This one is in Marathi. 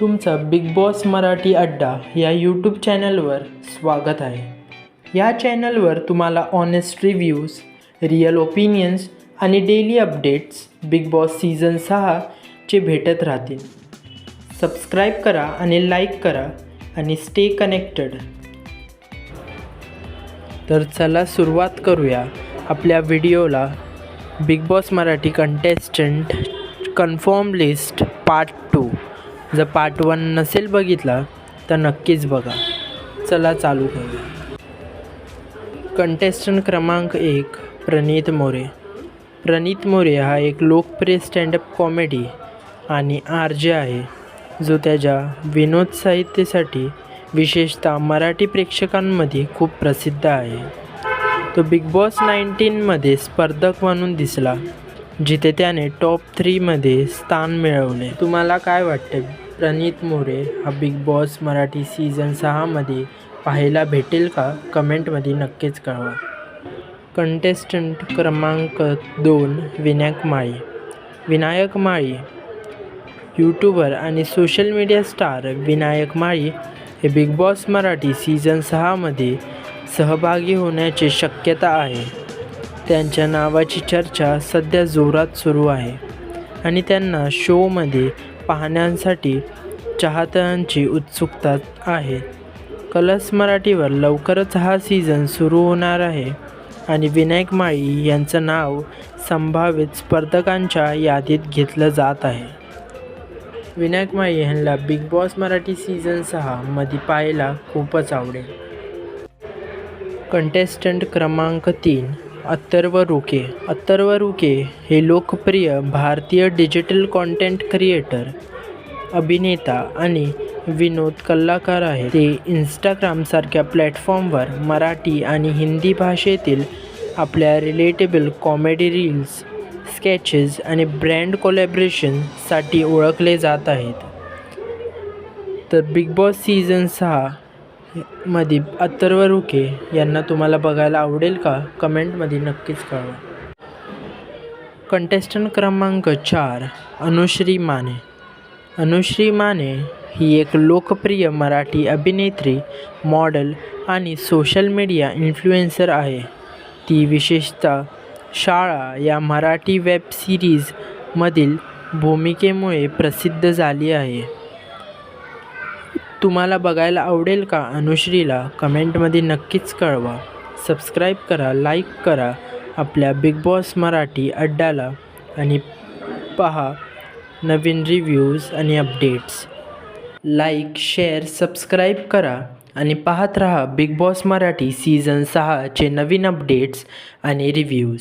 तुमचं बिग बॉस मराठी अड्डा या यूट्यूब चॅनलवर स्वागत आहे. या चॅनलवर तुम्हाला ऑनेस्ट रिव्ह्यूज रिअल ओपिनियन्स आणि daily updates Bigg Boss season सहाचे भेटत राहतील. सबस्क्राईब करा आणि लाईक करा आणि स्टे कनेक्टेड तर चला सुरुवात करूया आपल्या व्हिडिओला Bigg Boss Marathi contestant confirm list part two जर पार्ट वन नसेल बघितला तर नक्कीच बघा. चला चालू करूया. कंटेस्टंट क्रमांक एक प्रणीत मोरे. प्रणीत मोरे हा एक लोकप्रिय स्टँडअप कॉमेडी आणि आर जे आहे जो त्याच्या विनोद साहित्यासाठी विशेषतः मराठी प्रेक्षकांमध्ये खूप प्रसिद्ध आहे. तो बिग बॉस नाईन्टीनमध्ये स्पर्धक म्हणून दिसला. जिथे त्याने टॉप थ्रीमध्ये स्थान मिळवले. तुम्हाला काय वाटते? प्रणित मोरे हा बिग बॉस मराठी सीझन सहामध्ये पाहायला भेटेल का? कमेंटमध्ये नक्कीच कळवा. कंटेस्टंट क्रमांक दोन विनायक माळी. विनायक माळी यूट्यूबर आणि social media star Vinayak Mali हे बिग बॉस मराठी सीझन सहामध्ये सहभागी होण्याची शक्यता आहे. त्यांच्या नावाची चर्चा सध्या जोरात सुरू आहे आणि त्यांना शोमध्ये पाहण्यासाठी चाहत्यांची उत्सुकता आहे. कलर्स मराठीवर लवकरच हा सीझन सुरू होणार आहे आणि विनायक माळी यांचं नाव संभावित स्पर्धकांच्या यादीत घेतलं जात आहे. विनायक माळी यांना बिग बॉस मराठी सीझन सहामध्ये पाहायला खूपच आवडेल. कंटेस्टंट क्रमांक तीन अत्तर्व रुके अत्तर्व रुके हे लोकप्रिय भारतीय डिजिटल कॉन्टेंट क्रिएटर अभिनेता आणि विनोद कलाकार आहे ते इंस्टाग्रामसारख्या प्लॅटफॉर्मवर मराठी आणि हिंदी भाषेतील आपल्या रिलेटेबल कॉमेडी रील्स स्केचेस आणि ब्रँड कोलॅबरेशनसाठी ओळखले जात आहेत. तर बिग बॉस सीझन सहा मध्ये अथर्व रुके यांना तुम्हाला बघायला आवडेल का? कमेंटमध्ये नक्कीच कळवा. कंटेस्टंट क्रमांक चार अनुश्री माने. अनुश्री माने ही एक लोकप्रिय मराठी अभिनेत्री मॉडेल आणि सोशल मीडिया इन्फ्लुएन्सर आहे. ती विशेषतः शाळा या मराठी वेब सिरीजमधील भूमिकेमुळे प्रसिद्ध झाली आहे. तुम्हाला बघायला आवडेल का अनुश्रीला कमेंटमध्ये नक्कीच कळवा. सबस्क्राईब करा लाईक करा आपल्या बिग बॉस मराठी अड्डाला आणि पहा नवीन रिव्ह्यूज आणि अपडेट्स. लाईक शेअर सबस्क्राईब करा आणि पाहत रहा बिग बॉस मराठी सीझन सहाचे नवीन अपडेट्स आणि रिव्ह्यूज.